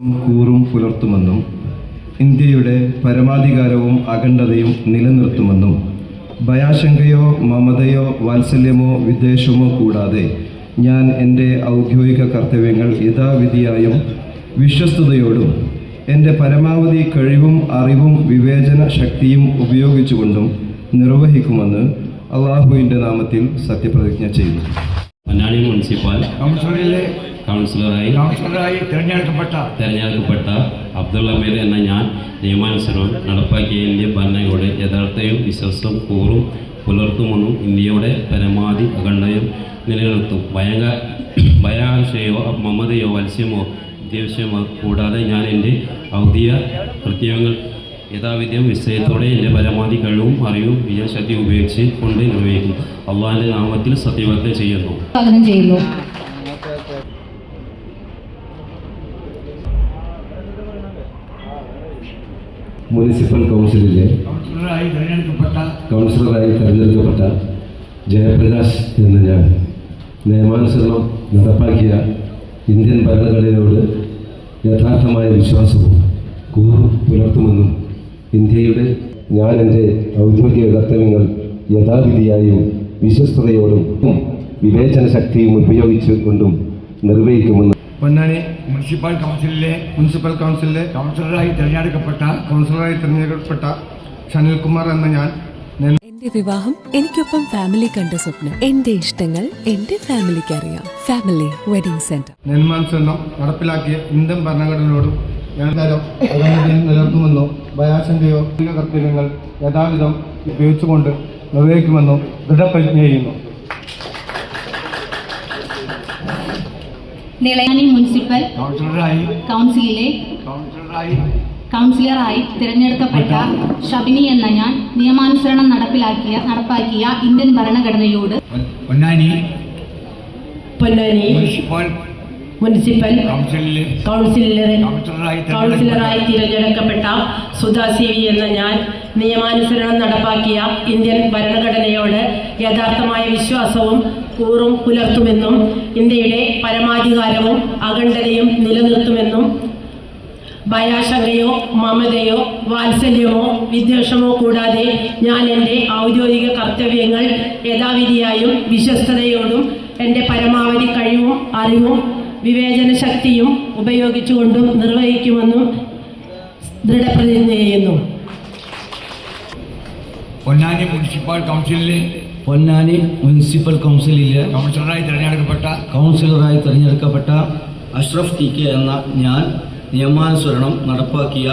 കൂറും പുലർത്തുമെന്നും ഇന്ത്യയുടെ പരമാധികാരവും അഖണ്ഡതയും നിലനിർത്തുമെന്നും ഭയാശങ്കയോ മമതയോ വാത്സല്യമോ വിദ്വേഷമോ കൂടാതെ ഞാൻ എന്റെ ഔദ്യോഗിക കർത്തവ്യങ്ങൾ യഥാവിധിയായും വിശ്വസ്തയോടും എന്റെ പരമാവധി കഴിവും അറിവും വിവേചന ശക്തിയും ഉപയോഗിച്ചുകൊണ്ടും നിർവഹിക്കുമെന്ന് അള്ളാഹുവിന്റെ നാമത്തിൽ സത്യപ്രതിജ്ഞ ചെയ്തു പൊന്നാനി മുനിസിപ്പൽ കൗൺസിലിലെ കൗൺസിലറായി കൗൺസിലറായി തിരഞ്ഞെടുക്കപ്പെട്ട തിരഞ്ഞെടുക്കപ്പെട്ട അബ്ദുള്ള മീർ എന്ന ഞാൻ നിയമാനുസരണം നടപ്പാക്കിയ ഇന്ത്യൻ ഭരണങ്ങളുടെ യഥാർത്ഥയും വിശ്വസവും കൂറും പുലർത്തുമെന്നും ഇന്ത്യയുടെ പരമാവധി അഖണ്ഡയും നിലനിർത്തും. ഭയങ്ക ഭയാശയോ മമതയോ വത്സ്യമോ വിദ്വേഷമോ കൂടാതെ ഞാൻ എന്റെ ഔദ്യോഗിക കൃത്യങ്ങൾ യഥാവിധ്യം വിഷയത്തോടെ എന്റെ പരമാവധി കഴിവും അറിവും വിജയശക്തി ഉപയോഗിച്ച് കൊണ്ട് നിർവഹിക്കും. അള്ളാഹിന്റെ നാമത്തിൽ സത്യവാക്യം ചെയ്യുന്നു. ചെയ്യുന്നു. മുനിസിപ്പൽ കൗൺസിലിലെ കൗൺസിലറായി തിരഞ്ഞെടുക്കപ്പെട്ട ജയപ്രകാശ് എന്ന ഞാൻ നിയമാനുസരണം നടപ്പാക്കിയ ഇന്ത്യൻ ഭരണഘടനയോട് യഥാർത്ഥമായ വിശ്വാസവും കൂറും പുലർത്തുമെന്നും ഇന്ത്യയുടെ ഞാൻ എന്റെ ഔദ്യോഗിക കർത്തവ്യങ്ങൾ യഥാവിധിയായും വിശ്വസ്തയോടും വിവേചന ശക്തിയും ഉപയോഗിച്ചുകൊണ്ടും നിർവഹിക്കുമെന്ന് പൊന്നാനി മുനിസിപ്പൽ കൗൺസിലിലെ മുനിസിപ്പൽ കൗൺസിലിലെ കൗൺസിലറായി തിരഞ്ഞെടുക്കപ്പെട്ട കൗൺസിലറായി തിരഞ്ഞെടുക്കപ്പെട്ട സനിൽകുമാർ എന്ന ഞാൻ എന്റെ വിവാഹം എനിക്കൊപ്പം ഫാമിലി കണ്ട സ്വപ്നം. എന്റെ ഇഷ്ടങ്ങൾ എന്റെ ഫാമിലിക്ക് അറിയാം. ഫാമിലി വെഡിംഗ് സെന്റർ നെന്മാൻസെണ്ണം നടപ്പിലാക്കിയ ഇന്ത്യൻ ഭരണഘടനയോടും നിലനിർത്തുമെന്നോ ഭയാശങ്കയോ കർത്തവ്യങ്ങൾ യഥാവിധം ഉപയോഗിച്ചുകൊണ്ട് നിർവഹിക്കുമെന്നോ ദൃഢപ്രതിജ്ഞ ചെയ്യുന്നു. നിളയാനി മുനിസിപ്പൽ കൗൺസിലറായി. കൗൺസിലിലെ കൗൺസിലറായി. കൗൺസിലറായി തിരഞ്ഞെടുക്കപ്പെട്ട ഷബിനി എന്ന ഞാൻ നിയമാനുസരണം നടപ്പിലാക്കിയ നടപ്പാക്കിയ ഇന്ത്യൻ ഭരണഘടനയോട് പൊന്നാനി. പൊന്നാനി. മുനിസിപ്പൽ കൗൺസിലറെ കൗൺസിലറായി തിരഞ്ഞെടുക്കപ്പെട്ട സുധാ എന്ന ഞാൻ നിയമാനുസരണം നടപ്പാക്കിയ ഇന്ത്യൻ ഭരണഘടനയോട് യഥാർത്ഥമായ വിശ്വാസവും കൂറും പുലർത്തുമെന്നും ഇന്ത്യയുടെ പരമാധികാരവും അഖണ്ഡതയും നിലനിർത്തുമെന്നും ഭയാശങ്കയോ മമതയോ വാത്സല്യമോ വിദ്വേഷമോ കൂടാതെ ഞാൻ എന്റെ ഔദ്യോഗിക കർത്തവ്യങ്ങൾ യഥാവിധിയായും വിശ്വസ്തയോടും എന്റെ പരമാവധി കഴിവും അറിവും വിവേചന ശക്തിയും ഉപയോഗിച്ചുകൊണ്ടും നിർവഹിക്കുമെന്നും ദൃഢപ്രതിജ്ഞ ചെയ്യുന്നു. പൊന്നാനി മുനിസിപ്പൽ കൗൺസിലിലെ പൊന്നാനി മുനിസിപ്പൽ കൗൺസിലിലെ കൗൺസിലറായി തിരഞ്ഞെടുക്കപ്പെട്ട കൗൺസിലറായി തിരഞ്ഞെടുക്കപ്പെട്ട അഷ്റഫ് ടി കെ എന്ന ഞാൻ നിയമാനുസരണം നടപ്പാക്കിയ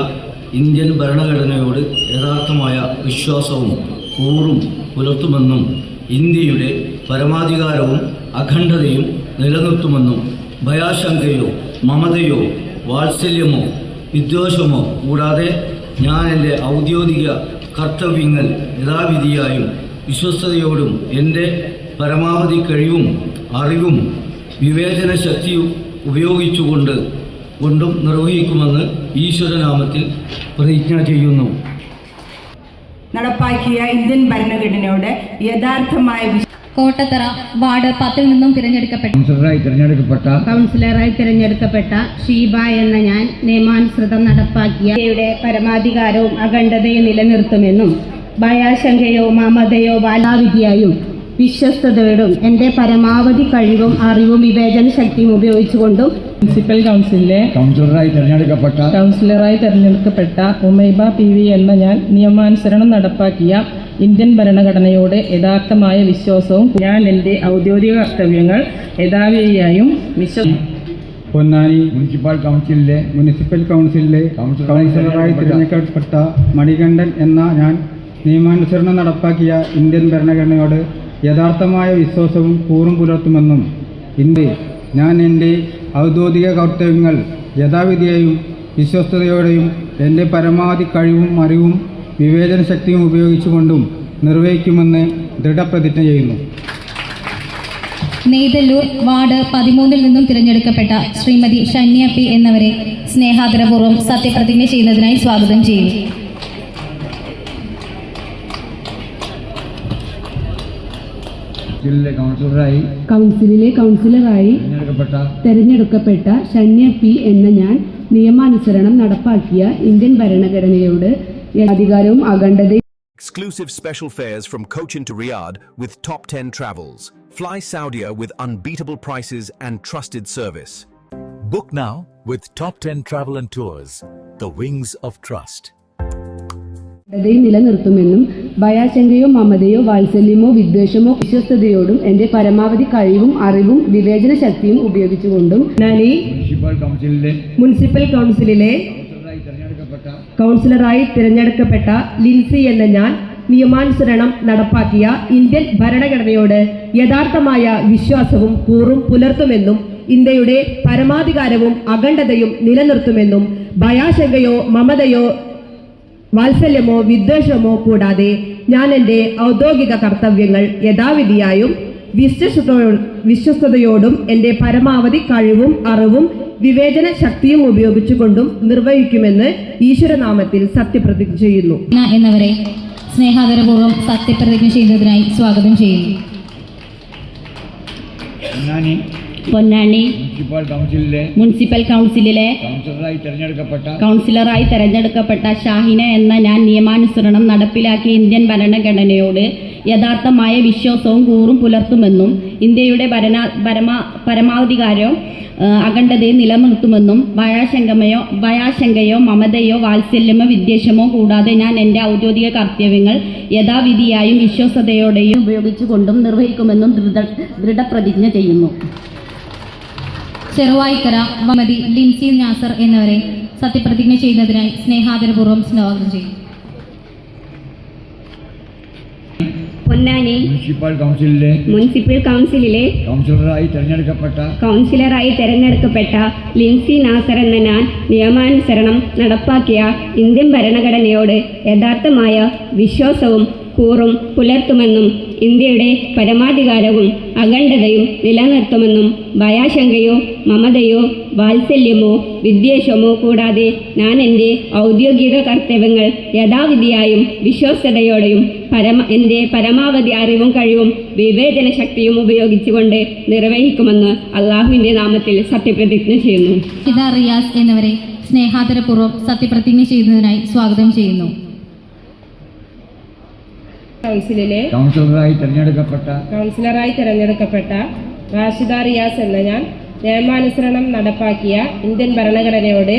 ഇന്ത്യൻ ഭരണഘടനയോട് യഥാർത്ഥമായ വിശ്വാസവും കൂറും പുലർത്തുമെന്നും ഇന്ത്യയുടെ പരമാധികാരവും അഖണ്ഡതയും നിലനിർത്തുമെന്നും ഭയാശങ്കയോ മമതയോ വാത്സല്യമോ വിദ്വേഷമോ കൂടാതെ ഞാൻ എന്റെ ഔദ്യോഗിക കർത്തവ്യങ്ങൾ യഥാവിധിയായും വിശ്വസ്തയോടും എന്റെ പരമാവധി കഴിവും അറിവും വിവേചന ശക്തിയും ഉപയോഗിച്ചുകൊണ്ട് കൊണ്ടും നിർവഹിക്കുമെന്ന് ഈശ്വരനാമത്തിൽ പ്രതിജ്ഞ ചെയ്യുന്നു. നടപ്പാക്കിയ ഇന്ത്യൻ ഭരണഘടനയുടെ യഥാർത്ഥമായ കോട്ടത്തറ വാർഡ് പത്തിൽ നിന്നും തിരഞ്ഞെടുക്കപ്പെട്ട കൗൺസിലറായി തിരഞ്ഞെടുക്കപ്പെട്ട കൗൺസിലറായി തിരഞ്ഞെടുക്കപ്പെട്ട ഷീബ എന്ന ഞാൻ നിയമാനുസൃതം നടപ്പാക്കിയ പരമാധികാരവും അഖണ്ഡതയും നിലനിർത്തുമെന്നും ഭയാശങ്കയോ മമതയോ ബാലാവിധിയായും വിശ്വസ്തയോടും എന്റെ പരമാവധി കഴിവും അറിവും വിവേചന ശക്തിയും ഉപയോഗിച്ചുകൊണ്ടും മുനിസിപ്പൽ കൗൺസിലിലെ കൗൺസിലറായി തിരഞ്ഞെടുക്കപ്പെട്ട കൗൺസിലറായി തെരഞ്ഞെടുക്കപ്പെട്ട ഉമൈബ പി വി എന്ന ഞാൻ നിയമാനുസരണം നടപ്പാക്കിയ ഇന്ത്യൻ ഭരണഘടനയോട് യഥാർത്ഥമായ വിശ്വാസവും ഞാൻ എന്റെ ഔദ്യോഗിക കർത്തവ്യങ്ങൾ യഥാവിധിയായും വിശ്വ പൊന്നാനി മുനിസിപ്പൽ കൗൺസിലിലെ മുനിസിപ്പൽ കൗൺസിലിലെ കൗൺസിലറായി തിരഞ്ഞെടുക്കപ്പെട്ട മണികണ്ഠൻ എന്ന ഞാൻ നിയമാനുസരണം നടപ്പാക്കിയ ഇന്ത്യൻ ഭരണഘടനയോട് യഥാർത്ഥമായ വിശ്വാസവും കൂറും പുലർത്തുമെന്നും ഇന്ത്യ ഞാൻ എന്റെ ഔദ്യോഗിക കർത്തവ്യങ്ങൾ യഥാവിധിയായും വിശ്വസ്തയോടെയും എന്റെ പരമാവധി കഴിവും അറിവും വിവേചന ശക്തിയും ഉപയോഗിച്ചുകൊണ്ടും നിർവഹിക്കുമെന്ന് ദൃഢപ്രതിജ്ഞ ചെയ്യുന്നു. നെയ്തല്ലൂർ വാർഡ് പതിമൂന്നിൽ നിന്നും തിരഞ്ഞെടുക്കപ്പെട്ട ശ്രീമതി ഷന്യ പി എന്നവരെ സ്നേഹാദരപൂർവം സത്യപ്രതിജ്ഞ ചെയ്യുന്നതിനായി സ്വാഗതം ചെയ്യും. കൗൺസിലിലെ കൗൺസിലറായി തിരഞ്ഞെടുക്കപ്പെട്ട തെരഞ്ഞെടുക്കപ്പെട്ട ഷന്യ പി എന്ന ഞാൻ നിയമാനുസരണം നടപ്പാക്കിയ ഇന്ത്യൻ ഭരണഘടനയോട് അധികാരവും അഖണ്ഡതയും Exclusive special fares from Cochin to Riyadh with Top 10 Travels. Fly Saudia with unbeatable prices and trusted service. Book now with Top 10 Travel and Tours, the wings of trust. നിലനിർത്തുമെന്നും ഭയാശങ്കയോ മമതയോ വാത്സല്യമോ വിദ്വേഷമോ വിശ്വസ്തയോടും എന്റെ പരമാവധി കഴിവും അറിവും വിവേചന ശക്തിയും ഉപയോഗിച്ചുകൊണ്ടും മുനിസിപ്പൽ കൗൺസിലിലെ കൗൺസിലറായി തിരഞ്ഞെടുക്കപ്പെട്ട ലിൻസി എന്ന ഞാൻ നിയമാനുസരണം നടപ്പാക്കിയ ഇന്ത്യൻ ഭരണഘടനയോട് യഥാർത്ഥമായ വിശ്വാസവും കൂറും പുലർത്തുമെന്നും ഇന്ത്യയുടെ പരമാധികാരവും അഖണ്ഡതയും നിലനിർത്തുമെന്നും ഭയാശങ്കയോ മമതയോ വാത്സല്യമോ വിദ്വേഷമോ കൂടാതെ ഞാൻ എന്റെ ഔദ്യോഗിക കർത്തവ്യങ്ങൾ യഥാവിധിയായും വിശ്വസ്തയോ വിശ്വസ്തയോടും എന്റെ പരമാവധി കഴിവും അറിവും വിവേചന ശക്തിയും ഉപയോഗിച്ചുകൊണ്ടും നിർവഹിക്കുമെന്ന് ഈശ്വരനാമത്തിൽ സത്യപ്രതിജ്ഞ ചെയ്യുന്നു. എന്നവരെ സ്നേഹാദരപൂർവം സത്യപ്രതിജ്ഞ ചെയ്യുന്നതിനായി സ്വാഗതം ചെയ്യുന്നു. പൊന്നാനി മുനിസിപ്പൽ കൗൺസിലിലെ കൗൺസിലറായി തിരഞ്ഞെടുക്കപ്പെട്ട ഷാഹിന എന്ന ഞാൻ നിയമാനുസരണം നടപ്പിലാക്കിയ ഇന്ത്യൻ ഭരണഘടനയോട് യഥാർത്ഥമായ വിശ്വാസവും കൂറും പുലർത്തുമെന്നും ഇന്ത്യയുടെ ഭരണ പരമാ പരമാധികാരവും അഖണ്ഡതയെ അഖണ്ഡതയും നിലനിർത്തുമെന്നും ഭയാശങ്കമയോ ഭയാശങ്കയോ മമതയോ വാത്സല്യമോ വിദ്വേഷമോ കൂടാതെ ഞാൻ എന്റെ ഔദ്യോഗിക കർത്തവ്യങ്ങൾ യഥാവിധിയായും വിശ്വസതയോടെയും ഉപയോഗിച്ചുകൊണ്ടും നിർവഹിക്കുമെന്നും ദൃഢ ദൃഢപ്രതിജ്ഞ ചെയ്യുന്നു. ചെറുവായിക്കര മമതി ലിൻസി നാസർ എന്നിവരെ സത്യപ്രതിജ്ഞ ചെയ്യുന്നതിനായി സ്നേഹാദരപൂർവം സ്വാഗതം ചെയ്യും. പൊന്നാനി മുനിസിപ്പൽ കൗൺസിലിലെ മുനിസിപ്പൽ കൗൺസിലിലെ കൗൺസിലറായി തെരഞ്ഞെടുക്കപ്പെട്ട കൗൺസിലറായി തെരഞ്ഞെടുക്കപ്പെട്ട ലിൻസി നാസർ എന്ന ഞാൻ നിയമാനുസരണം നടപ്പാക്കിയ ഇന്ത്യൻ ഭരണഘടനയോട് യഥാർത്ഥമായ വിശ്വാസവും കൂറും പുലർത്തുമെന്നും ഇന്ത്യയുടെ പരമാധികാരവും അഖണ്ഡതയും നിലനിർത്തുമെന്നും ഭയാശങ്കയോ മമതയോ വാത്സല്യമോ വിദ്വേഷമോ കൂടാതെ ഞാൻ എന്റെ ഔദ്യോഗിക കർത്തവ്യങ്ങൾ യഥാവിധിയായും വിശ്വസ്തയോടെയും പരമ എന്റെ പരമാവധി അറിവും കഴിവും വിവേചന ശക്തിയും ഉപയോഗിച്ചുകൊണ്ട് നിർവഹിക്കുമെന്ന് അള്ളാഹുവിന്റെ നാമത്തിൽ സത്യപ്രതിജ്ഞ ചെയ്യുന്നു. ഷിത റിയാസ് എന്നിവരെ സത്യപ്രതിജ്ഞ ചെയ്യുന്നതിനായി സ്വാഗതം ചെയ്യുന്നു. കൗൺസിലിലെ കൗൺസിലറായി തെരഞ്ഞെടുക്കപ്പെട്ട കൗൺസിലറായി തെരഞ്ഞെടുക്കപ്പെട്ട റാഷിദ റിയാസ് എന്ന ഞാൻ നിയമാനുസരണം നടപ്പാക്കിയ ഇന്ത്യൻ ഭരണഘടനയോട്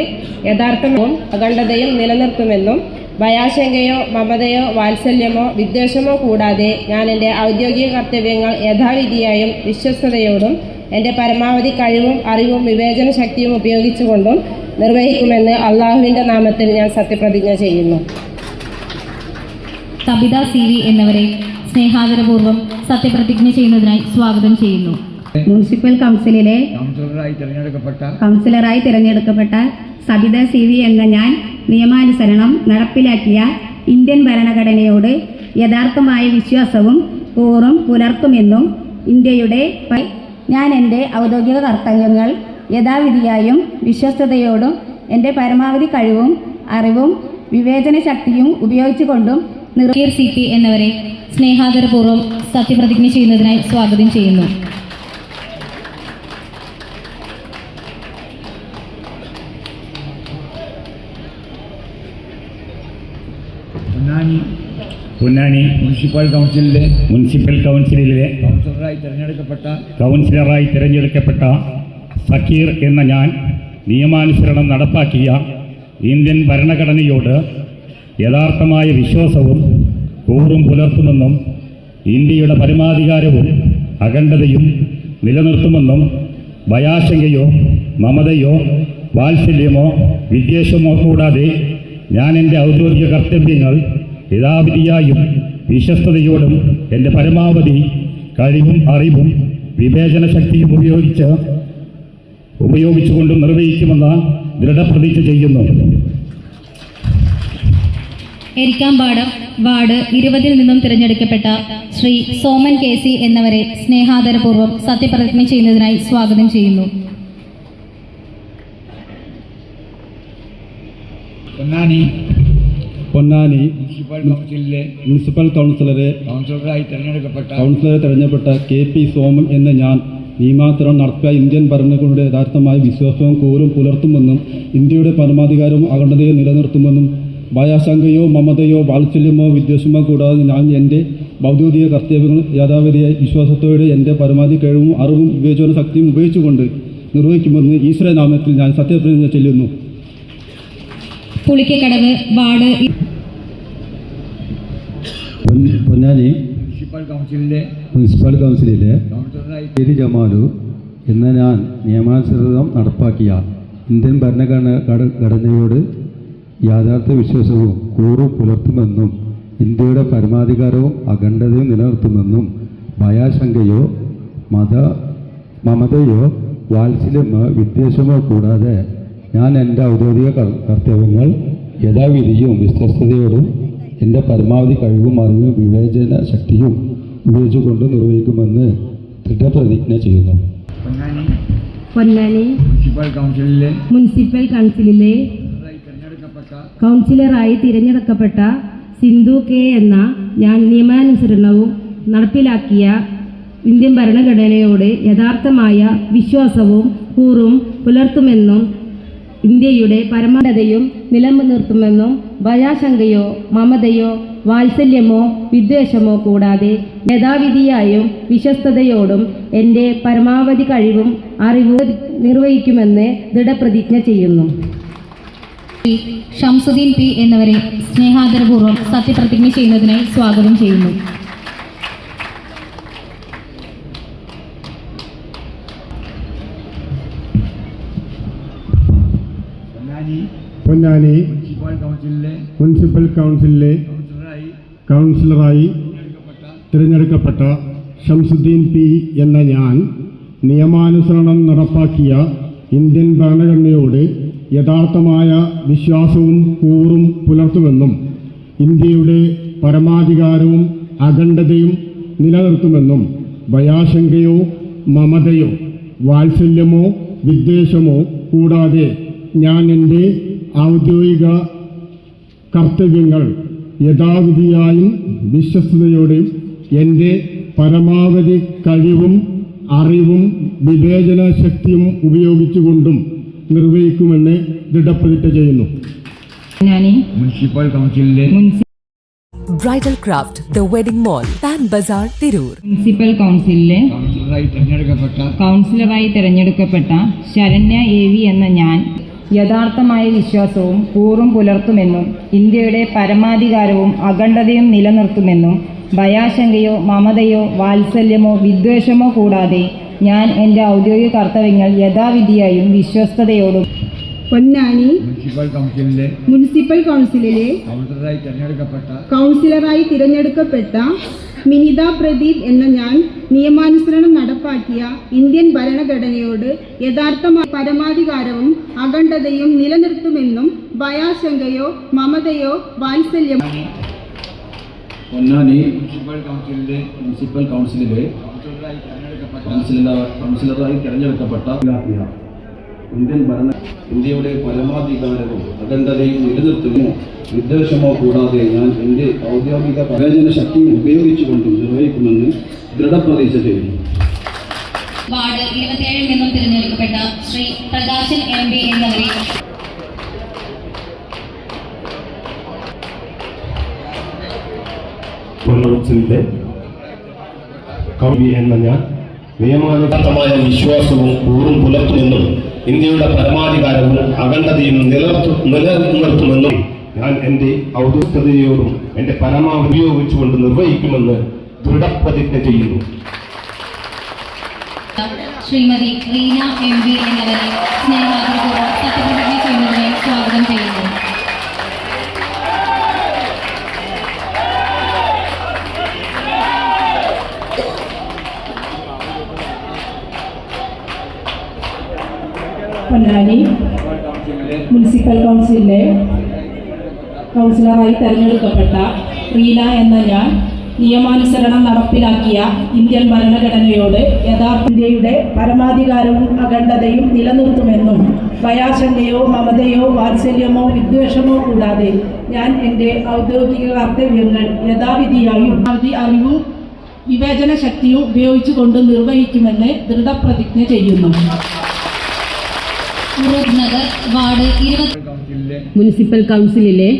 യഥാർത്ഥവും അഖണ്ഡതയും നിലനിർത്തുമെന്നും ഭയാശങ്കയോ മമതയോ വാത്സല്യമോ വിദ്വേഷമോ കൂടാതെ ഞാൻ എന്റെ ഔദ്യോഗിക കർത്തവ്യങ്ങൾ യഥാവിധിയായും വിശ്വസ്തയോടും എന്റെ പരമാവധി കഴിവും അറിവും വിവേചന ശക്തിയും ഉപയോഗിച്ചുകൊണ്ടും നിർവഹിക്കുമെന്ന് അള്ളാഹുവിന്റെ നാമത്തിൽ ഞാൻ സത്യപ്രതിജ്ഞ ചെയ്യുന്നു. സബിത സി വി എന്നിവരെ സ്നേഹാദരപൂർവം സത്യപ്രതിജ്ഞ ചെയ്യുന്നതിനായി സ്വാഗതം ചെയ്യുന്നു. മുനിസിപ്പൽ കൗൺസിലിലെ കൗൺസിലറായി തിരഞ്ഞെടുക്കപ്പെട്ട സബിത സി വി എന്ന ഞാൻ നിയമാനുസരണം നടപ്പിലാക്കിയ ഇന്ത്യൻ ഭരണഘടനയോട് യഥാർത്ഥമായ വിശ്വാസവും കൂറും പുലർത്തുമെന്നും ഇന്ത്യയുടെ പ- ഞാൻ എന്റെ ഔദ്യോഗിക കർത്തവ്യങ്ങൾ യഥാവിധിയായും വിശ്വസ്തയോടും എന്റെ പരമാവധി കഴിവും അറിവും വിവേചന ശക്തിയും ഉപയോഗിച്ചുകൊണ്ടും നിർ കീർ സി പി എന്നിവരെ സ്നേഹാദരപൂർവം സത്യപ്രതിജ്ഞ ചെയ്യുന്നതിനായി സ്വാഗതം ചെയ്യുന്നു. പൊന്നാനി. പൊന്നാനി മുനിസിപ്പൽ കൗൺസിലിലെ മുനിസിപ്പൽ കൗൺസിലിലെ കൗൺസിലറായി തിരഞ്ഞെടുക്കപ്പെട്ട കൗൺസിലറായി തിരഞ്ഞെടുക്കപ്പെട്ട സക്കീർ എന്ന ഞാൻ നിയമാനുസരണം നടപ്പാക്കിയ ഇന്ത്യൻ ഭരണഘടനയോട് യഥാർത്ഥമായ വിശ്വാസവും കൂറും പുലർത്തുമെന്നും ഇന്ത്യയുടെ പരമാധികാരവും അഖണ്ഡതയും നിലനിർത്തുമെന്നും ഭയാശങ്കയോ മമതയോ വാത്സല്യമോ വിദ്വേഷമോ കൂടാതെ ഞാൻ എന്റെ ഔദ്യോഗിക കർത്തവ്യങ്ങൾ യഥാവിധിയായും വിശ്വസ്തയോടും എന്റെ പരമാവധി കഴിവും അറിവും വിവേചന ശക്തിയും ഉപയോഗിച്ച് ഉപയോഗിച്ചുകൊണ്ട് നിർവഹിക്കുമെന്ന ദൃഢപ്രതിജ്ഞ ചെയ്യുന്നു. എരിക്കാമ്പാടം വാർഡ് ഇരുപതിൽ നിന്നും തിരഞ്ഞെടുക്കപ്പെട്ട ശ്രീ സോമൻ കെ സി എന്നിവരെ സ്നേഹാദരപൂർവം സത്യപ്രതിജ്ഞ ചെയ്യുന്നതിനായി സ്വാഗതം ചെയ്യുന്നു. പൊന്നാനി. പൊന്നാനി മുനിസിപ്പൽ കൗൺസിലിലെ മുനിസിപ്പൽ കൗൺസിലറെ കൗൺസിലറായി തിരഞ്ഞെടുക്കപ്പെട്ട കൗൺസിലറെ തെരഞ്ഞെടുപ്പെട്ട കെ പി സോമൻ എന്ന ഞാൻ നിയമാനുസരണം നടത്തിയ ഇന്ത്യൻ ഭരണകൂടങ്ങളുടെ യഥാർത്ഥമായ വിശ്വാസവും കൂറും പുലർത്തുമെന്നും ഇന്ത്യയുടെ പരമാധികാരവും അഖണ്ഡതയും നിലനിർത്തുമെന്നും ഭയാശങ്കയോ മമതയോ വാത്സല്യമോ വിദ്വേഷമോ കൂടാതെ ഞാൻ എന്റെ ഔദ്യോഗിക കർത്തവ്യങ്ങൾ യാഥാവിധിയായി വിശ്വാസത്തോടെ എന്റെ പരമാവധി കഴിവും അറിവും വിവേചന ശക്തിയും ഉപയോഗിച്ചുകൊണ്ട് നിർവഹിക്കുമെന്ന് ഈശ്വര നാമത്തിൽ ഞാൻ സത്യപ്രതിജ്ഞ ചെല്ലുന്നു. പുളിക്കക്കടവ് വാർഡ് പൊന്നാനി മുനിസിപ്പൽ കൗൺസിലിലെ മുനിസിപ്പൽ കൗൺസിലിലെ കൗൺസിലറായി ജമാലു എന്ന ഞാൻ നിയമാനുസൃതം നടപ്പാക്കിയ ഇന്ത്യൻ ഭരണഘടന ഘട- ഘടനയോട് യാഥാർത്ഥ്യ വിശ്വാസവും കൂറു പുലർത്തുമെന്നും ഇന്ത്യയുടെ പരമാധികാരവും അഖണ്ഡതയും നിലനിർത്തുമെന്നും ഭയാശങ്കയോ മത മമതയോ വാത്സല്യമോ വിദ്വേഷമോ കൂടാതെ ഞാൻ എന്റെ ഔദ്യോഗിക കർ- കർത്തവ്യങ്ങൾ യഥാവിധിയും വിശ്വസ്തയോടും എന്റെ പരമാവധി കഴിവും അറിവും വിവേചന ശക്തിയും ഉപയോഗിച്ചുകൊണ്ട് നിർവഹിക്കുമെന്ന് ദൃഢപ്രതിജ്ഞ ചെയ്യുന്നു. പൊന്നാനി പൊന്നാനി മുനിസിപ്പൽ കൗൺസിലിലെ മുനിസിപ്പൽ കൗൺസിലിലെ കൗൺസിലറായി തിരഞ്ഞെടുക്കപ്പെട്ട സിന്ധു കെ എന്ന ഞാൻ നിയമാനുസരണവും നടപ്പിലാക്കിയ ഇന്ത്യൻ ഭരണഘടനയോട് യഥാർത്ഥമായ വിശ്വാസവും കൂറും പുലർത്തുമെന്നും ഇന്ത്യയുടെ പരമാവധയും നിലനിർത്തുമെന്നും ഭയാശങ്കയോ മമതയോ വാത്സല്യമോ വിദ്വേഷമോ കൂടാതെ യഥാവിധിയായും വിശ്വസ്തയോടും എന്റെ പരമാവധി കഴിവും അറിവും നിർവഹിക്കുമെന്ന് ദൃഢപ്രതിജ്ഞ ചെയ്യുന്നു. ശ്രീ ഷംസുദ്ദീൻ പി എന്നിവരെ സ്നേഹാദരപൂർവം സത്യപ്രതിജ്ഞ ചെയ്യുന്നതിനായി സ്വാഗതം ചെയ്യുന്നു. പൊന്നാനി മുനിസിപ്പൽ കൗൺസിലിലെ കൗൺസിലറായി തിരഞ്ഞെടുക്കപ്പെട്ട ഷംസുദ്ദീൻ പി എന്ന ഞാൻ നിയമാനുസരണം നടപ്പാക്കിയ ഇന്ത്യൻ ഭരണഘടനയോട് യഥാർത്ഥമായ വിശ്വാസവും കൂറും പുലർത്തുമെന്നും ഇന്ത്യയുടെ പരമാധികാരവും അഖണ്ഡതയും നിലനിർത്തുമെന്നും ഭയാശങ്കയോ മമതയോ വാത്സല്യമോ വിദ്വേഷമോ കൂടാതെ ഞാൻ എന്റെ ഔദ്യോഗിക കർത്തവ്യങ്ങൾ യഥാവിധിയായും വിശ്വസ്തയോടെയും എന്റെ പരമാവധി കഴിവും അറിവും വിവേചന ശക്തിയും ഉപയോഗിച്ചുകൊണ്ടും നിർവഹിക്കുമെന്ന് ദൃഢപ്രതിജ്ഞ ചെയ്യുന്നു. Municipal കൗൺസിലിലെ bridal craft the wedding mall Pan Bazar Tirur. Municipal കൗൺസിലിലെ കൗൺസിലറായി തിരഞ്ഞെടുക്കപ്പെട്ട ശരണ്യ എ വി എന്ന ഞാൻ യഥാർത്ഥമായ വിശ്വാസവും കൂറും പുലർത്തുമെന്നും ഇന്ത്യയുടെ പരമാധികാരവും അഖണ്ഡതയും നിലനിർത്തുമെന്നും ഭയാശങ്കയോ മമതയോ വാത്സല്യമോ വിദ്വേഷമോ കൂടാതെ ഞാൻ എന്റെ ഔദ്യോഗിക കർത്തവ്യങ്ങൾ യഥാവിധിയായും വിശ്വസ്തയോടും പൊന്നാനി മുനിസിപ്പൽ കൗൺസിലിലെ മുനിസിപ്പൽ കൗൺസിലിലെ കൗൺസിലറായി തിരഞ്ഞെടുക്കപ്പെട്ട കൗൺസിലറായി തിരഞ്ഞെടുക്കപ്പെട്ട മിനിത പ്രദീപ് എന്ന ഞാൻ നിയമാനുസരണം നടപ്പാക്കിയ ഇന്ത്യൻ ഭരണഘടനയോട് യഥാർത്ഥ പരമാധികാരവും അഖണ്ഡതയും നിലനിർത്തുമെന്നും ഭയാശങ്കയോ മമതയോ വാത്സല്യമോ പൊന്നാനി മുനിസിപ്പൽ കൗൺസിലിലെ മുനിസിപ്പൽ കൗൺസിലിലെ കൗൺസിലറായി കൗൺസിലർ കൗൺസിലറായി തിരഞ്ഞെടുക്കപ്പെട്ട ഇന്ത്യൻ ഭരണ ഇന്ത്യയുടെ പരമാധികാരവും അഖണ്ഡതയും നിലനിർത്തുന്നു. വിദ്വേഷമോ കൂടാതെ ഞാൻ എന്റെ ഔദ്യോഗിക വിവേചന ശക്തി ഉപയോഗിച്ചുകൊണ്ട് നിർവഹിക്കുമെന്ന് ദൃഢപ്രതിജ്ഞ ചെയ്യുന്നു. വാർഡ് ഇരുപത്തിയേഴിൽ നിന്നും തിരഞ്ഞെടുക്കപ്പെട്ട ശ്രീ പ്രകാശൻ എം പി എന്നിവരെ കൗൺസിലിലെ കവി എന്ന ഞാൻ നിയമാനുസൃതമായ വിശ്വാസവും കൂറും പുലർത്തുമെന്നും ഇന്ത്യയുടെ പരമാധികാരവും അഖണ്ഡതയും നിലനിർത്തു നിലനിർത്തുമെന്നും ഞാൻ എന്റെ ഔദ്യോഗികതയോടും എന്റെ പരമാവധി ഉപയോഗിച്ചുകൊണ്ട് നിർവഹിക്കുമെന്ന് ദൃഢപ്രതിജ്ഞ ചെയ്യുന്നു. ശ്രീമതി റീന എം വി എന്നിവരെ സ്നേഹാദരപൂർവം സത്യപ്രതിജ്ഞ ചെയ്യുന്നതിനെ സ്വാഗതം ചെയ്യുന്നു. പൊന്നാനി മുനിസിപ്പൽ കൗൺസിലിലെ കൗൺസിലറായി തെരഞ്ഞെടുക്കപ്പെട്ട റീന എന്ന ഞാൻ നിയമാനുസരണം നടപ്പിലാക്കിയ ഇന്ത്യൻ ഭരണഘടനയോട് യഥാർത്ഥ ഇന്ത്യയുടെ പരമാധികാരവും അഖണ്ഡതയും നിലനിർത്തുമെന്നും ഭയാശങ്കയോ മമതയോ വാത്സല്യമോ വിദ്വേഷമോ കൂടാതെ ഞാൻ എന്റെ ഔദ്യോഗിക കർത്തവ്യങ്ങൾ യഥാവിധിയായും അവധി അറിവും വിവേചന ശക്തിയും ഉപയോഗിച്ചുകൊണ്ട് നിർവഹിക്കുമെന്ന് ദൃഢപ്രതിജ്ഞ ചെയ്യുന്നു ഉറൂബ് നഗർ വാർഡ് ഇരുപത് കൗൺസിലിലെ മുനിസിപ്പൽ കൗൺസിലിലെ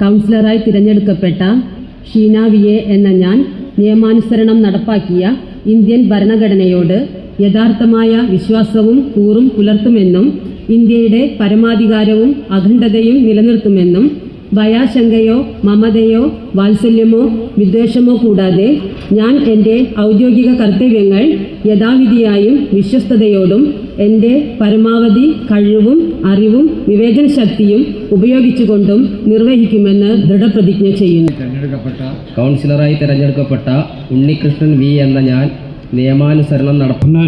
കൗൺസിലറായി തിരഞ്ഞെടുക്കപ്പെട്ട കൗൺസിലറായി ഷീന വിയെ എന്ന ഞാൻ നിയമാനുസരണം നടപ്പാക്കിയ ഇന്ത്യൻ ഭരണഘടനയോട് യഥാർത്ഥമായ വിശ്വാസവും കൂറും പുലർത്തുമെന്നും ഇന്ത്യയുടെ പരമാധികാരവും അഖണ്ഡതയും നിലനിർത്തുമെന്നും ഭയാശങ്കയോ മമതയോ വാത്സല്യമോ വിദ്വേഷമോ കൂടാതെ ഞാൻ എന്റെ ഔദ്യോഗിക കർത്തവ്യങ്ങൾ യഥാവിധിയായും വിശ്വസ്തയോടും എന്റെ പരമാവധി കഴിവും അറിവും വിവേചന ശക്തിയും ഉപയോഗിച്ചുകൊണ്ടും നിർവഹിക്കുമെന്ന് ദൃഢപ്രതിജ്ഞ ചെയ്യുന്നു. തിരഞ്ഞെടുക്കപ്പെട്ട കൗൺസിലറായി തിരഞ്ഞെടുക്കപ്പെട്ട ഉണ്ണികൃഷ്ണൻ വി എന്ന ഞാൻ നിയമാനുസരണം നടത്തുന്ന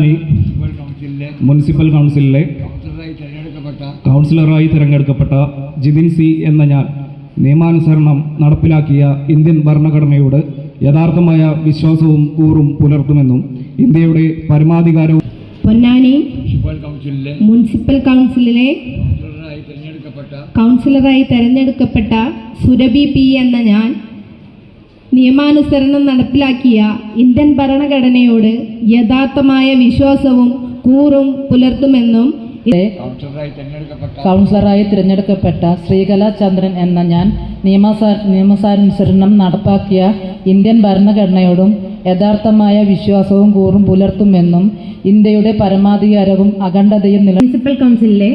മുനിസിപ്പൽ കൗൺസിലിലെ കൗൺസിലറായി തിരഞ്ഞെടുക്കപ്പെട്ട ജിതിൻ സി എന്ന ഞാൻ നിയമാനുസരണം നടപ്പിലാക്കിയ ഇന്ത്യൻ ഭരണഘടനയോട് യഥാർത്ഥമായ വിശ്വാസവും കൂറും പുലർത്തുമെന്നും ഇന്ത്യയുടെ പരമാധികാരവും പൊന്നാനി മുനിസിപ്പൽ കൗൺസിലിലെ കൗൺസിലറായി തിരഞ്ഞെടുക്കപ്പെട്ട സുരഭി പി എന്ന ഞാൻ നിയമാനുസരണം നടപ്പിലാക്കിയ ഇന്ത്യൻ ഭരണഘടനയോട് യഥാർത്ഥമായ വിശ്വാസവും കൂറും പുലർത്തുമെന്നും കൗൺസിലറായി തിരഞ്ഞെടുക്കപ്പെട്ട കൗൺസിലറായി തിരഞ്ഞെടുക്കപ്പെട്ട ശ്രീകല ചന്ദ്രൻ എന്ന ഞാൻ നിയമസാ നിയമസാനുസരണം നടപ്പാക്കിയ ഇന്ത്യൻ ഭരണഘടനയോടും യഥാർത്ഥമായ വിശ്വാസവും കൂറും പുലർത്തുമെന്നും ഇന്ത്യയുടെ പരമാധികാരവും അഖണ്ഡതയും നില മുനിസിപ്പൽ കൗൺസിലിലെ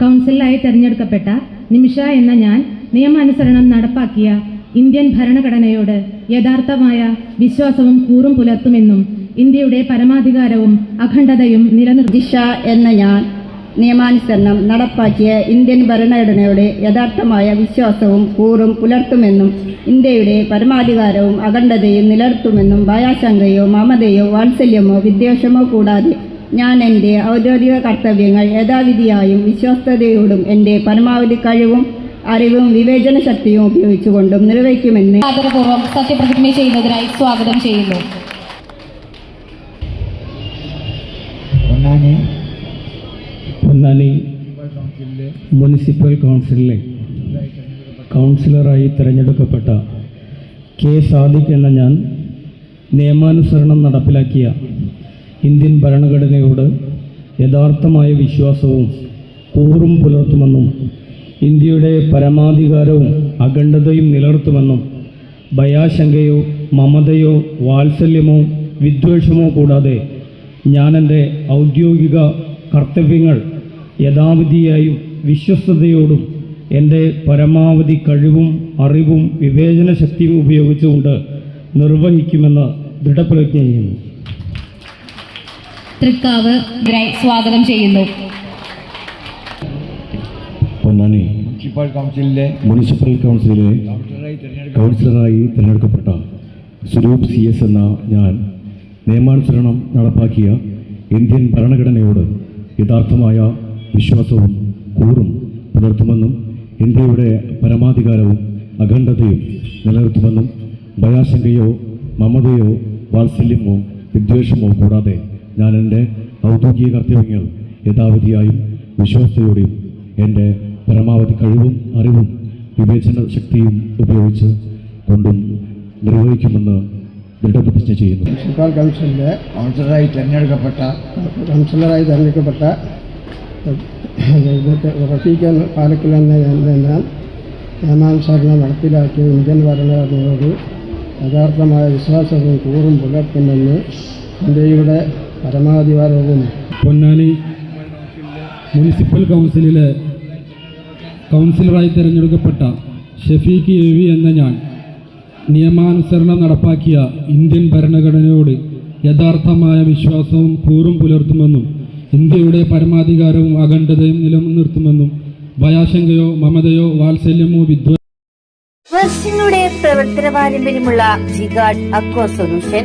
കൗൺസിലായി തെരഞ്ഞെടുക്കപ്പെട്ട നിമിഷ എന്ന ഞാൻ നിയമാനുസരണം നടപ്പാക്കിയ ഇന്ത്യൻ ഭരണഘടനയോട് യഥാർത്ഥമായ വിശ്വാസവും കൂറും പുലർത്തുമെന്നും ഇന്ത്യയുടെ പരമാധികാരവും അഖണ്ഡതയും നിലനിർത്തി എന്ന ഞാൻ നിയമാനുസരണം നടപ്പാക്കിയ ഇന്ത്യൻ ഭരണഘടനയുടെ യഥാർത്ഥമായ വിശ്വാസവും കൂറും പുലർത്തുമെന്നും ഇന്ത്യയുടെ പരമാധികാരവും അഖണ്ഡതയും നിലർത്തുമെന്നും ഭയാശങ്കയോ മമതയോ വാത്സല്യമോ വിദ്വേഷമോ കൂടാതെ ഞാൻ എന്റെ ഔദ്യോഗിക കർത്തവ്യങ്ങൾ യഥാവിധിയായും വിശ്വസ്തയോടും എന്റെ പരമാവധി കഴിവും അറിവും വിവേചന ശക്തിയും ഉപയോഗിച്ചുകൊണ്ടും നിർവഹിക്കുമെന്ന് ആദരപൂർവം സത്യപ്രതിജ്ഞ ചെയ്യുന്നതിനായി സ്വാഗതം ചെയ്യുന്നു. പൊന്നാനി മുനിസിപ്പൽ കൗൺസിലിലെ കൗൺസിലറായി തിരഞ്ഞെടുക്കപ്പെട്ട കെ സാദിഖ് എന്ന ഞാൻ നിയമാനുസരണം നടപ്പിലാക്കിയ ഇന്ത്യൻ ഭരണഘടനയോട് യഥാർത്ഥമായ വിശ്വാസവും കൂറും പുലർത്തുമെന്നും ഇന്ത്യയുടെ പരമാധികാരവും അഖണ്ഡതയും നിലനിർത്തുമെന്നും ഭയാശങ്കയോ മമതയോ വാത്സല്യമോ വിദ്വേഷമോ കൂടാതെ ഞാൻ ഔദ്യോഗിക കർത്തവ്യങ്ങൾ യഥാവിധിയായും വിശ്വസ്തയോടും എന്റെ പരമാവധി കഴിവും അറിവും വിവേചന ശക്തിയും ഉപയോഗിച്ചുകൊണ്ട് നിർവഹിക്കുമെന്ന് ദൃഢപ്രതിജ്ഞ ചെയ്യുന്നു. തൃക്കാവ് സ്വാഗതം ചെയ്യുന്നു. പൊന്നാനി മുനിസിപ്പൽ കൗൺസിലിലെ മുനിസിപ്പൽ കൗൺസിലിലെ കൗൺസിലറായി തിരഞ്ഞെടുക്കപ്പെട്ട കൗൺസിലറായി തിരഞ്ഞെടുക്കപ്പെട്ട സ്വരൂപ് സി എസ് എന്ന ഞാൻ നിയമാനുസരണം നടപ്പാക്കിയ ഇന്ത്യൻ ഭരണഘടനയോട് യഥാർത്ഥമായ വിശ്വാസവും കൂറും പുലർത്തുമെന്നും ഇന്ത്യയുടെ പരമാധികാരവും അഖണ്ഡതയും നിലനിർത്തുമെന്നും ഭയാശങ്കയോ മമതയോ വാത്സല്യമോ വിദ്വേഷമോ കൂടാതെ ഞാൻ എന്റെ ഔദ്യോഗിക കർത്തവ്യങ്ങൾ യഥാവിധിയായും വിശ്വാസത്തോടെയും എന്റെ പരമാവധി കഴിവും അറിവും വിവേചന ശക്തിയും ഉപയോഗിച്ച് കൊണ്ടും നിർവഹിക്കുമെന്ന് ദൃഢപ്രതിജ്ഞ ചെയ്യുന്നു. മുനിസിപ്പൽ കൗൺസിലിന്റെ കൗൺസിലറായി തിരഞ്ഞെടുക്കപ്പെട്ട കൗൺസിലറായി തെരഞ്ഞെടുക്കപ്പെട്ട റഫീഖ് പാലക്കൽ എന്ന നിയമാനുസരണം നടപ്പിലാക്കിയ ഇന്ത്യൻ ഭരണഘടനയോട് യഥാർത്ഥമായ വിശ്വാസവും കൂറും പുലർത്തുമെന്ന് ഇന്ത്യയുടെ പരമാധികാരവും പൊന്നാനി മുനിസിപ്പൽ കൗൺസിലിലെ കൗൺസിലറായി തിരഞ്ഞെടുക്കപ്പെട്ട ഷഫീഖ് എ വി എന്ന ഞാൻ നിയമാനുസരണം നടപ്പാക്കിയ ഇന്ത്യൻ ഭരണഘടനയോട് യഥാർത്ഥമായ വിശ്വാസവും കൂറും പുലർത്തുമെന്നും ഇന്ത്യയുടെ പരമാധികാരവും അഖണ്ഡതയും നിലനിർത്തുമെന്നും ഭയാശങ്കയോ മമതയോ വാത്സല്യമോ വിദ്വ വർഷങ്ങളുടെ പ്രവർത്തന പാരമ്പര്യമുള്ള ജിഗാഡ് അക്വ സൊല്യൂഷൻ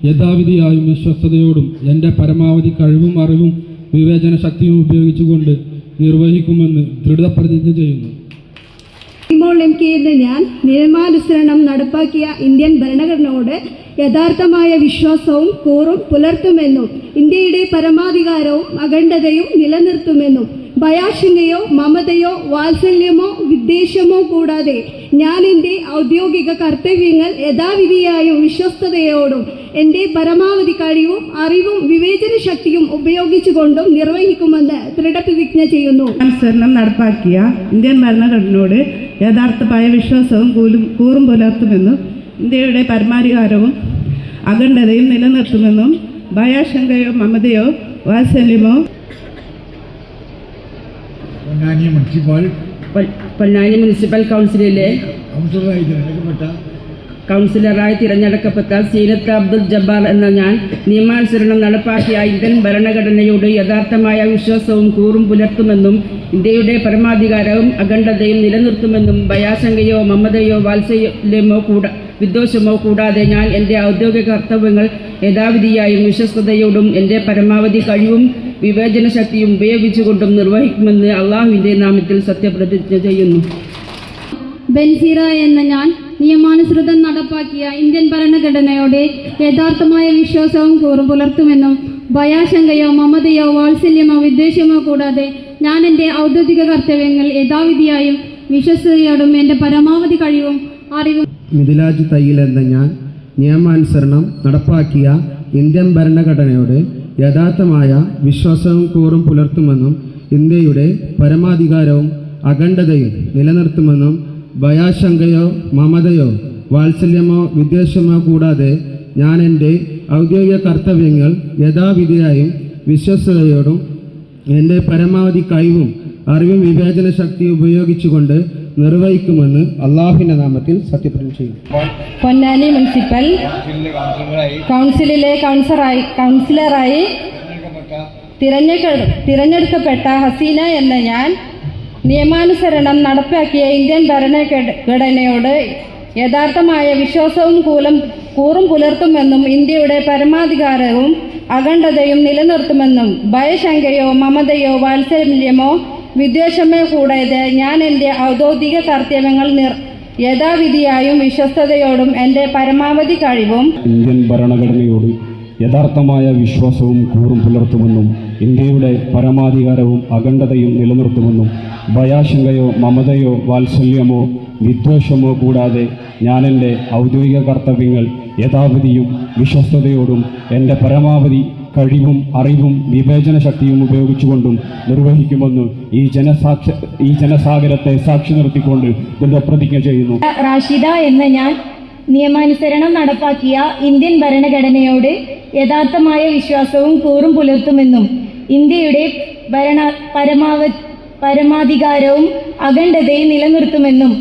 യഥാവിധിയായും വിശ്വസ്തയോടും എന്റെ പരമാവധി കഴിവും അറിവും വിവേചന ശക്തിയും ഉപയോഗിച്ചുകൊണ്ട് നിർവഹിക്കുമെന്ന് ദൃഢപ്രതിജ്ഞ ചെയ്യുന്നു. ഇപ്പോൾ എം കെ ഞാൻ നിയമാനുസരണം നടപ്പാക്കിയ ഇന്ത്യൻ ഭരണഘടനയോട് യഥാർത്ഥമായ വിശ്വാസവും കൂറും പുലർത്തുമെന്നും ഇന്ത്യയുടെ പരമാധികാരവും അഖണ്ഡതയും നിലനിർത്തുമെന്നും ഭയാശങ്കയോ മമതയോ വാത്സല്യമോ വിദ്വേഷമോ കൂടാതെ ഞാൻ എന്റെ ഔദ്യോഗിക കർത്തവ്യങ്ങൾ യഥാവിധിയായും വിശ്വസ്തയോടും എന്റെ പരമാവധി കഴിവും അറിവും വിവേചന ശക്തിയും ഉപയോഗിച്ചുകൊണ്ടും നിർവഹിക്കുമെന്ന് ദൃഢപ്രതിജ്ഞ ചെയ്യുന്നു. അനുസരണം നടപ്പാക്കിയ ഇന്ത്യൻ ഭരണഘടനയോട് യഥാർത്ഥമായ വിശ്വാസവും കൂറും പുലർത്തുമെന്നും ഇന്ത്യയുടെ പരമാധികാരവും അഖണ്ഡതയും നിലനിർത്തുമെന്നും ഭയാശങ്കയോ മമതയോ വാത്സല്യമോ പൊന്നാനി മുനിസിപ്പൽ പൊന്നാനി മുനിസിപ്പൽ കൗൺസിലിലെ കൗൺസിലറായി തിരഞ്ഞെടുക്കപ്പെട്ട കൗൺസിലറായി തിരഞ്ഞെടുക്കപ്പെട്ട സീനത്ത് അബ്ദുൽ ജബ്ബാർ എന്ന ഞാൻ നിയമാനുസരണം നടപ്പാക്കിയ ഇന്ത്യൻ ഭരണഘടനയുടെ യഥാർത്ഥമായ വിശ്വാസവും കൂറും പുലർത്തുമെന്നും ഇന്ത്യയുടെ പരമാധികാരവും അഖണ്ഡതയും നിലനിർത്തുമെന്നും ഭയാശങ്കയോ മമതയോ വാത്സല്യമോ കൂട വിദ്വേഷമോ കൂടാതെ ഞാൻ എന്റെ ഔദ്യോഗിക കർത്തവ്യങ്ങൾ യഥാവിധിയായും വിശ്വസ്തയോടും എന്റെ പരമാവധി കഴിവും വിവേചന ശക്തിയും ഉപയോഗിച്ചുകൊണ്ടും നിർവഹിക്കുമെന്ന് അള്ളാഹുവിന്റെ നാമത്തിൽ സത്യപ്രതിജ്ഞ ചെയ്യുന്നു. ബെൻസീറ എന്ന ഞാൻ നിയമാനുസൃതം നടപ്പാക്കിയ ഇന്ത്യൻ ഭരണഘടനയോടെ യഥാർത്ഥമായ വിശ്വാസവും കൂറും പുലർത്തുമെന്നും ഭയാശങ്കയോ മമതയോ വാത്സല്യമോ വിദ്വേഷമോ കൂടാതെ ഞാൻ എന്റെ ഔദ്യോഗിക കർത്തവ്യങ്ങൾ യഥാവിധിയായും വിശ്വസ്തയോടും എന്റെ പരമാവധി കഴിവും അറിവും മിഥിലാജ് തയ്യിൽ എന്ന ഞാൻ നിയമാനുസരണം നടപ്പാക്കിയ ഇന്ത്യൻ ഭരണഘടനയോട് യഥാർത്ഥമായ വിശ്വാസവും കൂറും പുലർത്തുമെന്നും ഇന്ത്യയുടെ പരമാധികാരവും അഖണ്ഡതയും നിലനിർത്തുമെന്നും ഭയാശങ്കയോ മമതയോ വാത്സല്യമോ വിദ്വേഷമോ കൂടാതെ ഞാൻ എന്റെ ഔദ്യോഗിക കർത്തവ്യങ്ങൾ യഥാവിധിയായും വിശ്വസ്തയോടും എന്റെ പരമാവധി കഴിവും അറിവും വിവേചന ശക്തി ഉപയോഗിച്ചുകൊണ്ട് നിർവഹിക്കുമെന്ന് അള്ളാഹുവിന്റെ നാമത്തിൽ സത്യപ്രതിജ്ഞ ചെയ്യും പൊന്നാനി മുനിസിപ്പൽ കൗൺസിലിലെ കൗൺസിലറായി കൗൺസിലറായി തിരഞ്ഞെടുക്കപ്പെട്ട ഹസീന എന്ന ഞാൻ നിയമാനുസരണം നടപ്പാക്കിയ ഇന്ത്യൻ ഭരണഘടനയോട് യഥാർത്ഥമായ വിശ്വാസവും കൂലം കൂറും പുലർത്തുമെന്നും ഇന്ത്യയുടെ പരമാധികാരവും അഖണ്ഡതയും നിലനിർത്തുമെന്നും ഭയശങ്കയോ മമതയോ വാത്സല്യമോ വിദ്വേഷമോ കൂടാതെ ഞാൻ എന്റെ ഔദ്യോഗിക കർത്തവ്യങ്ങൾ നിർ യഥാവിധിയായും വിശ്വസ്തയോടും എന്റെ പരമാവധി കഴിവും ഇന്ത്യൻ ഭരണഘടനയോട് യഥാർത്ഥമായ വിശ്വാസവും കൂറും പുലർത്തുമെന്നും ഇന്ത്യയുടെ പരമാധികാരവും അഖണ്ഡതയും നിലനിർത്തുമെന്നും ഭയാശങ്കയോ മമതയോ വാത്സല്യമോ വിദ്വേഷമോ കൂടാതെ ഞാൻ എന്റെ ഔദ്യോഗിക കർത്തവ്യങ്ങൾ യഥാവിധിയും വിശ്വസ്തയോടും എന്റെ പരമാവധി കഴിവും അറിവും വിവേചന ശക്തിയും ഉപയോഗിച്ചുകൊണ്ടും നിർവഹിക്കുമെന്ന് ഈ ജനസാക്ഷ ഈ ജനസാഗരത്തെ സാക്ഷി നിർത്തിക്കൊണ്ട് ദൃഢപ്രതിജ്ഞ ചെയ്യുന്നു. റാഷിദ എന്ന ഞാൻ നിയമാനുസരണം നടപ്പാക്കിയ ഇന്ത്യൻ ഭരണഘടനയോട് യഥാർത്ഥമായ വിശ്വാസവും കൂറും പുലർത്തുമെന്നും ഇന്ത്യയുടെ ഭരണ പരമാവ പരമാധികാരവും അഖണ്ഡതയും നിലനിർത്തുമെന്നും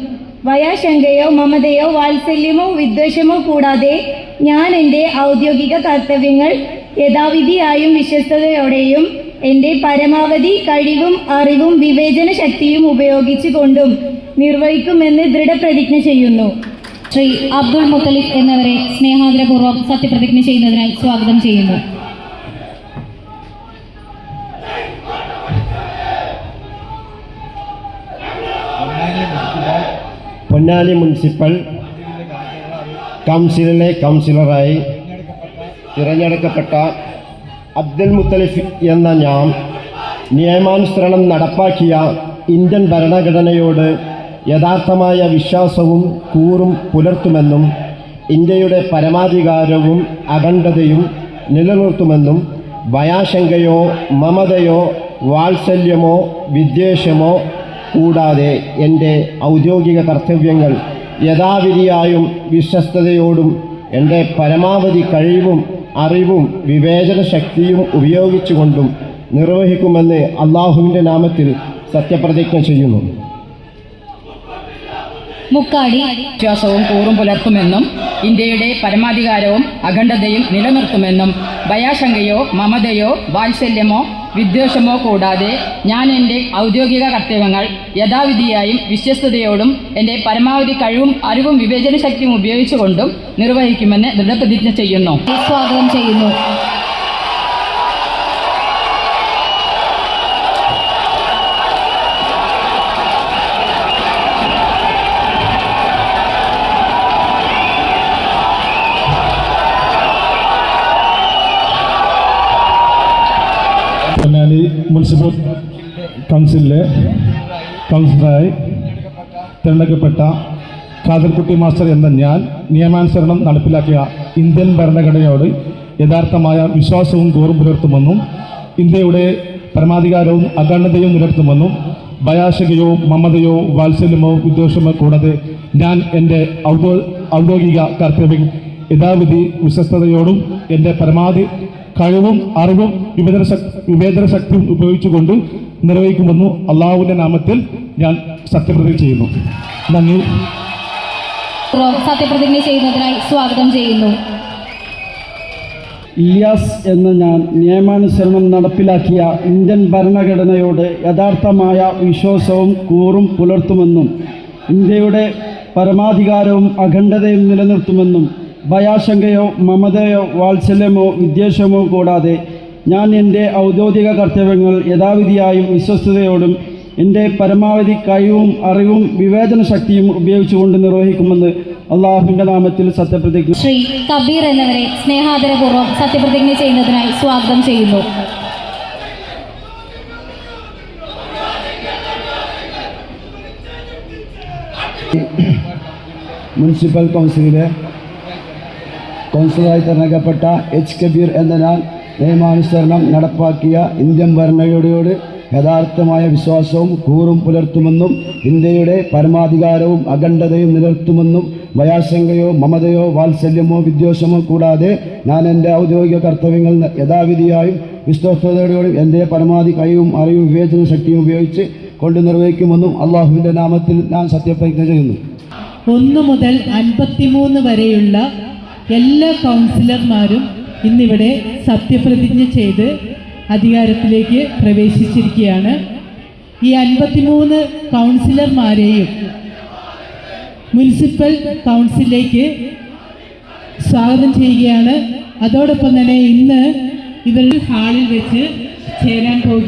ഭയാശങ്കയോ മമതയോ വാത്സല്യമോ വിദ്വേഷമോ കൂടാതെ ഞാൻ എന്റെ ഔദ്യോഗിക കർത്തവ്യങ്ങൾ യഥാവിധിയായും വിശ്വസ്തയോടെയും എന്റെ പരമാവധി കഴിവും അറിവും വിവേചന ശക്തിയും ഉപയോഗിച്ചുകൊണ്ടും നിർവഹിക്കുമെന്ന് ദൃഢപ്രതിജ്ഞ ചെയ്യുന്നു. ശ്രീ അബ്ദുൾ മുത്തലിഫ് എന്നിവരെ സ്നേഹാദരപൂർവം സത്യപ്രതിജ്ഞ ചെയ്യുന്നതിനായി സ്വാഗതം ചെയ്യുന്നു. പൊന്നാനി മുനിസിപ്പൽ കൗൺസിലിലെ കൗൺസിലറായി തിരഞ്ഞെടുക്കപ്പെട്ട അബ്ദുൽ മുത്തലിഫ് എന്ന ഞാൻ നിയമാനുസരണം നടപ്പാക്കിയ ഇന്ത്യൻ ഭരണഘടനയോട് യഥാർത്ഥമായ വിശ്വാസവും കൂറും പുലർത്തുമെന്നും ഇന്ത്യയുടെ പരമാധികാരവും അഖണ്ഡതയും നിലനിർത്തുമെന്നും ഭയാശങ്കയോ മമതയോ വാത്സല്യമോ വിദ്വേഷമോ കൂടാതെ എന്റെ ഔദ്യോഗിക കർത്തവ്യങ്ങൾ യഥാവിധിയായും വിശ്വസ്തയോടും എന്റെ പരമാവധി കഴിവും അറിവും വിവേചന ശക്തിയും ഉപയോഗിച്ചുകൊണ്ടും നിർവഹിക്കുമെന്ന് അള്ളാഹുവിന്റെ നാമത്തിൽ സത്യപ്രതിജ്ഞ ചെയ്യുന്നു. മുക്കാടി വിശ്വാസവും കൂറും പുലർത്തുമെന്നും ഇന്ത്യയുടെ പരമാധികാരവും അഖണ്ഡതയും നിലനിർത്തുമെന്നും ഭയാശങ്കയോ മമതയോ വാത്സല്യമോ വിദ്വേഷമോ കൂടാതെ ഞാൻ എന്റെ ഔദ്യോഗിക കർത്തവ്യങ്ങൾ യഥാവിധിയായും വിശ്വസ്തയോടും എന്റെ പരമാവധി കഴിവും അറിവും വിവേചന ശക്തിയും ഉപയോഗിച്ചുകൊണ്ടും നിർവഹിക്കുമെന്ന് ദൃഢപ്രതിജ്ഞ ചെയ്യുന്നു. സ്വാഗതം ചെയ്യുന്നു. മുനിസിപ്പൽ കൗൺസിലിലെ കൗൺസിലറായി തിരഞ്ഞെടുക്കപ്പെട്ട ഖാദർകുട്ടി മാസ്റ്റർ എന്ന ഞാൻ നിയമാനുസരണം നടപ്പിലാക്കിയ ഇന്ത്യൻ ഭരണഘടനയോട് യഥാർത്ഥമായ വിശ്വാസവും തോറും പുലർത്തുമെന്നും ഇന്ത്യയുടെ പരമാധികാരവും അഖണ്ഡതയും നിലനിർത്തുമെന്നും ഭയാശകയോ മമതയോ വാത്സല്യമോ വിദ്വേഷമോ കൂടാതെ ഞാൻ എന്റെ ഔദ്യോ ഔദ്യോഗിക കർത്തവ്യം യഥാവിധി വിശ്വസ്തയോടും എന്റെ പരമാവധി കഴിവും അറിവും വിഭജന വിവേചന ശക്തിയും ഉപയോഗിച്ചുകൊണ്ട് നിർവഹിക്കുമെന്നു അള്ളാഹുവിന്റെ നാമത്തിൽ ഞാൻ സത്യപ്രതിജ്ഞ ചെയ്യുന്നു. നന്ദി. സത്യപ്രതിജ്ഞ ചെയ്യുന്നതിനായി സ്വാഗതം ചെയ്യുന്നു. ഇലിയാസ് എന്ന ഞാൻ നിയമാനുസരണം നടപ്പിലാക്കിയ ഇന്ത്യൻ ഭരണഘടനയോട് യഥാർത്ഥമായ വിശ്വാസവും കൂറും പുലർത്തുമെന്നും ഇന്ത്യയുടെ പരമാധികാരവും അഖണ്ഡതയും നിലനിർത്തുമെന്നും ഭയാശങ്കയോ മമതയോ വാത്സല്യമോ വിദ്വേഷമോ കൂടാതെ ഞാൻ എന്റെ ഔദ്യോഗിക കർത്തവ്യങ്ങൾ യഥാവിധിയായും വിശ്വസ്തയോടും എന്റെ പരമാവധി കഴിവും അറിവും വിവേചന ശക്തിയും ഉപയോഗിച്ചുകൊണ്ട് നിർവഹിക്കുമെന്ന് അള്ളാഹുവിന്റെ നാമത്തിൽ സത്യപ്രതിജ്ഞ ശ്രീ കബീർ എന്നിവരെ സ്നേഹാദരപൂർവം സത്യപ്രതിജ്ഞ ചെയ്യുന്നതിനായി സ്വാഗതം ചെയ്യുന്നു. മുനിസിപ്പൽ കൗൺസിലിലെ കൗൺസിലറായി തിരഞ്ഞെടുക്കപ്പെട്ട എച്ച് കബീർ എന്ന ഞാൻ നിയമാനുസരണം നടപ്പാക്കിയ ഇന്ത്യൻ ഭരണഘടനയോട് യഥാർത്ഥമായ വിശ്വാസവും കൂറും പുലർത്തുമെന്നും ഇന്ത്യയുടെ പരമാധികാരവും അഖണ്ഡതയും നിലനിർത്തുമെന്നും ഭയാശങ്കയോ മമതയോ വാത്സല്യമോ വിദ്വേഷമോ കൂടാതെ ഞാൻ എന്റെ ഔദ്യോഗിക കർത്തവ്യങ്ങൾ യഥാവിധിയായും വിശ്വസ്തയോടുകൂടി എന്റെ പരമാവധി കഴിവും അറിവും വിവേചന ശക്തിയും ഉപയോഗിച്ച് കൊണ്ട് നിർവഹിക്കുമെന്നും അള്ളാഹുവിന്റെ നാമത്തിൽ ഞാൻ സത്യപ്രതിജ്ഞ ചെയ്യുന്നു. ഒന്ന് മുതൽ അൻപത്തിമൂന്ന് വരെയുള്ള എല്ലാ കൗൺസിലർമാരും ഇന്നിവിടെ സത്യപ്രതിജ്ഞ ചെയ്ത് അധികാരത്തിലേക്ക് പ്രവേശിച്ചിരിക്കുകയാണ്. ഈ അൻപത്തിമൂന്ന് കൗൺസിലർമാരെയും മുനിസിപ്പൽ കൗൺസിലിലേക്ക് സ്വാഗതം ചെയ്യുകയാണ്. അതോടൊപ്പം തന്നെ ഇന്ന് ഇവരുടെ ഹാളിൽ വെച്ച് ചേരാൻ പോകും